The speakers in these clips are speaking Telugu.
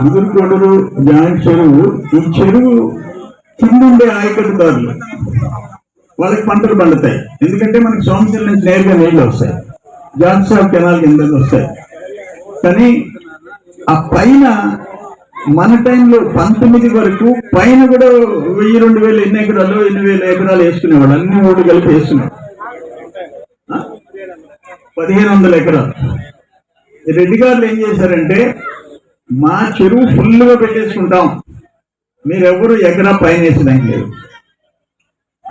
కుదురుకోడలు జాయింట్ చెరువు ఈ చెరువు కిందుండే ఆయకట్టుదారులు వాళ్ళకి పంటలు పండుతాయి. ఎందుకంటే మనకి సోమశిల నుంచి నేరుగా నీళ్ళు వస్తాయి. జాన్సాబ్ కెనాల్ కింద వస్తాయి. కానీ ఆ పైన మన టైంలో పంతొమ్మిది వరకు పైన కూడా వెయ్యి రెండు వేలు ఎన్ని ఎకరాలు ఎన్ని వేల ఎకరాలు వేసుకునేవాడు అన్ని మూడు కలిపి వేస్తున్నాడు పదిహేను వందల ఎకరాలు. రెడ్డి గారు ఏం చేశారంటే మా చెరువు ఫుల్గా పెట్టేసుకుంటాం. మీరెవరు ఎకరా పైన వేసినాం లేదు.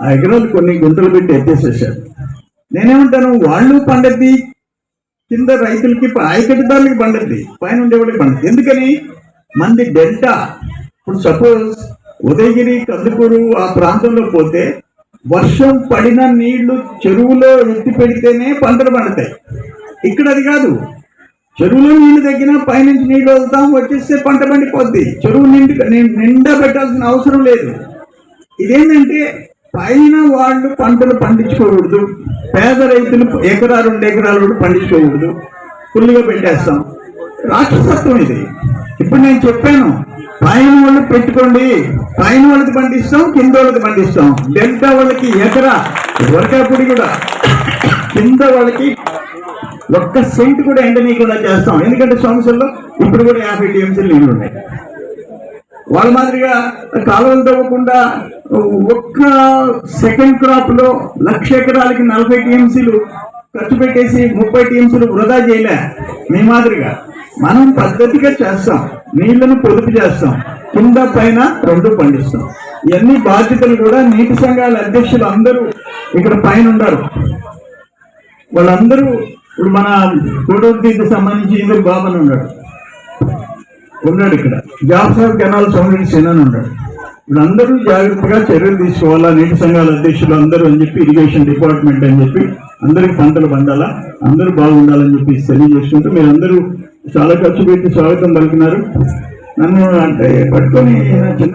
ఆ ఎకరాలు కొన్ని గుంటలు పెట్టి ఎత్తేసేసారు. నేనేమంటాను వాళ్ళు పండద్ది కింద రైతులకి ఆయకటిదారులకి పండద్ది పైన ఉండేవాళ్ళకి పండద్ది. ఎందుకని? మంది డెల్టా. ఇప్పుడు సపోజ్ ఉదయగిరి కందుకూరు ఆ ప్రాంతంలో పోతే వర్షం పడిన నీళ్ళు చెరువులో ఎత్తి పెడితేనే పంటలు పండుతాయి. ఇక్కడ అది కాదు. చెరువులో నీళ్ళు తగ్గినా పైనుంచి నీళ్ళు వదులుతాం వచ్చేస్తే పంట పండిపోద్ది. చెరువు నిండు నిండా పెట్టాల్సిన అవసరం లేదు. ఇదేంటంటే పైన వాళ్ళు పంటలు పండించుకోకూడదు. పేద రైతులు ఎకరా రెండు ఎకరాలు కూడా పండించుకోకూడదు. ఫుల్గా పెట్టేస్తాం. రాక్షసత్వం ఇది. ఇప్పుడు నేను చెప్పాను పైన వాళ్ళు పెట్టుకోండి. పైన వాళ్ళకి పండిస్తాం కింద వాళ్ళకి పండిస్తాం డెల్టా వాళ్ళకి ఎకరా వరకాపుడి కూడా. కింద వాళ్ళకి ఒక్క సెంట్ కూడా ఎండనీయకుండా చేస్తాం. ఎందుకంటే సంవత్సరంలో ఇప్పుడు కూడా యాభై టీఎంసీలు నీళ్ళు ఉన్నాయి. వాళ్ళ మాదిరిగా కాలువలు తవ్వకుండా ఒక్క సెకండ్ క్రాప్లో లక్ష ఎకరాలకి నలభై టీఎంసీలు ఖర్చు పెట్టేసి ముప్పై టీఎంసీలు వృధా చేయలే. మీ మాదిరిగా. మనం పద్ధతిగా చేస్తాం. నీళ్ళను పొదుపు చేస్తాం. కింద పైన రెండు పండిస్తాం. ఇవన్నీ బాధ్యతలు కూడా నీటి సంఘాల అధ్యక్షులు అందరూ ఇక్కడ పైన ఉన్నారు. వాళ్ళందరూ ఇప్పుడు మన కోటోద్దికి సంబంధించి ఇందుకు బాబన్ ఉన్నాడు. ఉన్నాడు ఇక్కడ. జాబ్సాబ్ కెనాల్ ఫౌండేషన్ అని ఉన్నాడు. ఇప్పుడు అందరూ జాగ్రత్తగా చర్యలు తీసుకోవాలా? నీటి సంఘాల అధ్యక్షులు అందరూ అని చెప్పి ఇరిగేషన్ డిపార్ట్మెంట్ అని చెప్పి అందరికి పంటలు పండాలా? అందరూ బాగుండాలని చెప్పి తెలియజేసుకుంటూ మీరు అందరూ చాలా ఖర్చు పెట్టి స్వాగతం పలికినారు. నన్ను అంటే పట్టుకొని చిన్న